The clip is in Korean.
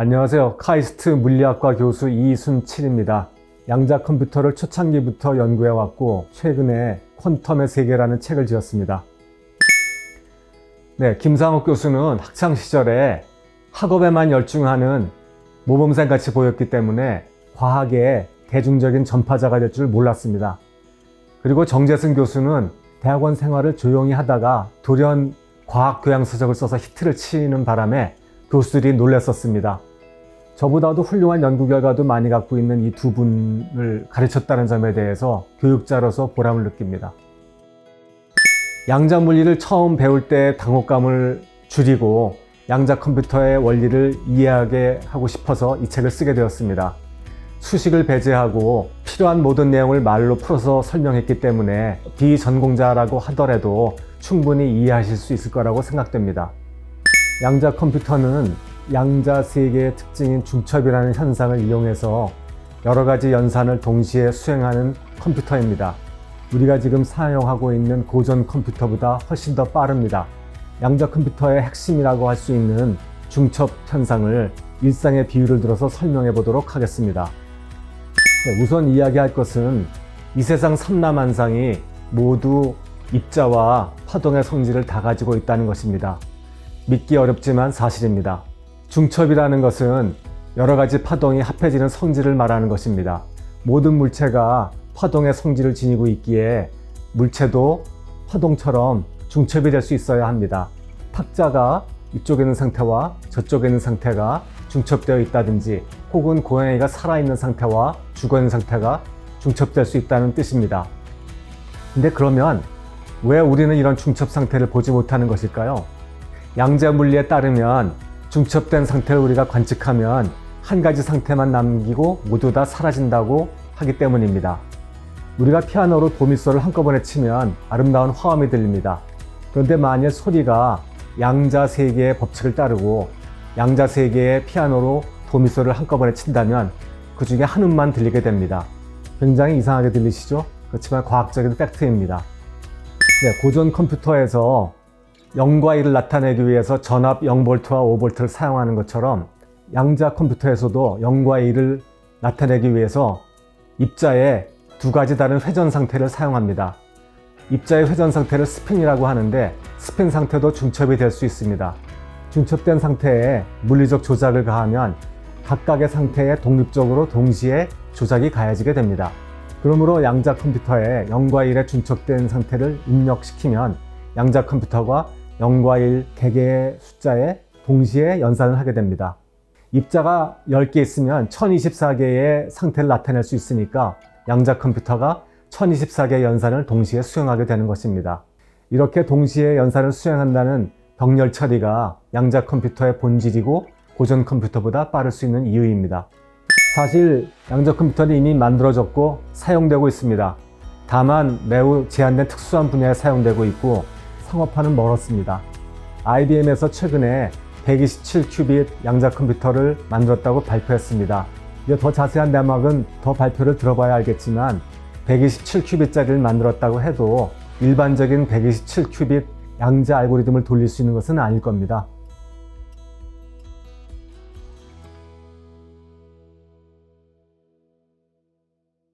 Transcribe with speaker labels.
Speaker 1: 안녕하세요. 카이스트 물리학과 교수 이순칠입니다. 양자 컴퓨터를 초창기부터 연구해왔고, 최근에 퀀텀의 세계라는 책을 지었습니다. 네, 김상욱 교수는 학창 시절에 학업에만 열중하는 모범생 같이 보였기 때문에 과학의 대중적인 전파자가 될 줄 몰랐습니다. 그리고 정재승 교수는 대학원 생활을 조용히 하다가 돌연 과학 교양 서적을 써서 히트를 치는 바람에 교수들이 놀랐었습니다. 저보다도 훌륭한 연구 결과도 많이 갖고 있는 이 두 분을 가르쳤다는 점에 대해서 교육자로서 보람을 느낍니다. 양자 물리를 처음 배울 때 당혹감을 줄이고 양자 컴퓨터의 원리를 이해하게 하고 싶어서 이 책을 쓰게 되었습니다. 수식을 배제하고 필요한 모든 내용을 말로 풀어서 설명했기 때문에 비전공자라고 하더라도 충분히 이해하실 수 있을 거라고 생각됩니다. 양자 컴퓨터는 양자 세계의 특징인 중첩이라는 현상을 이용해서 여러 가지 연산을 동시에 수행하는 컴퓨터입니다. 우리가 지금 사용하고 있는 고전 컴퓨터보다 훨씬 더 빠릅니다. 양자 컴퓨터의 핵심이라고 할 수 있는 중첩 현상을 일상의 비유를 들어서 설명해 보도록 하겠습니다. 네, 우선 이야기할 것은 이 세상 삼라만상이 모두 입자와 파동의 성질을 다 가지고 있다는 것입니다. 믿기 어렵지만 사실입니다. 중첩이라는 것은 여러 가지 파동이 합해지는 성질을 말하는 것입니다. 모든 물체가 파동의 성질을 지니고 있기에 물체도 파동처럼 중첩이 될 수 있어야 합니다. 탁자가 이쪽에 있는 상태와 저쪽에 있는 상태가 중첩되어 있다든지 혹은 고양이가 살아있는 상태와 죽어있는 상태가 중첩될 수 있다는 뜻입니다. 근데 그러면 왜 우리는 이런 중첩 상태를 보지 못하는 것일까요? 양자 물리에 따르면 중첩된 상태를 우리가 관측하면 한 가지 상태만 남기고 모두 다 사라진다고 하기 때문입니다. 우리가 피아노로 도미소를 한꺼번에 치면 아름다운 화음이 들립니다. 그런데 만일 소리가 양자 세계의 법칙을 따르고 양자 세계의 피아노로 도미소를 한꺼번에 친다면 그 중에 한 음만 들리게 됩니다. 굉장히 이상하게 들리시죠? 그렇지만 과학적인 팩트입니다. 네, 고전 컴퓨터에서 0과 1을 나타내기 위해서 전압 0V와 5V를 사용하는 것처럼 양자 컴퓨터에서도 0과 1을 나타내기 위해서 입자의 두 가지 다른 회전 상태를 사용합니다. 입자의 회전 상태를 스핀이라고 하는데 스핀 상태도 중첩이 될 수 있습니다. 중첩된 상태에 물리적 조작을 가하면 각각의 상태에 독립적으로 동시에 조작이 가해지게 됩니다. 그러므로 양자 컴퓨터에 0과 1의 중첩된 상태를 입력시키면 양자 컴퓨터가 0과 1 개개의 숫자에 동시에 연산을 하게 됩니다. 입자가 10개 있으면 1024개의 상태를 나타낼 수 있으니까 양자 컴퓨터가 1024개의 연산을 동시에 수행하게 되는 것입니다. 이렇게 동시에 연산을 수행한다는 병렬 처리가 양자 컴퓨터의 본질이고 고전 컴퓨터보다 빠를 수 있는 이유입니다. 사실 양자 컴퓨터는 이미 만들어졌고 사용되고 있습니다. 다만 매우 제한된 특수한 분야에 사용되고 있고 상업화는 멀었습니다. IBM에서 최근에 127큐빗 양자 컴퓨터를 만들었다고 발표했습니다. 더 자세한 내막은 더 발표를 들어봐야 알겠지만 127큐빗짜리를 만들었다고 해도 일반적인 127큐빗 양자 알고리즘을 돌릴 수 있는 것은 아닐 겁니다.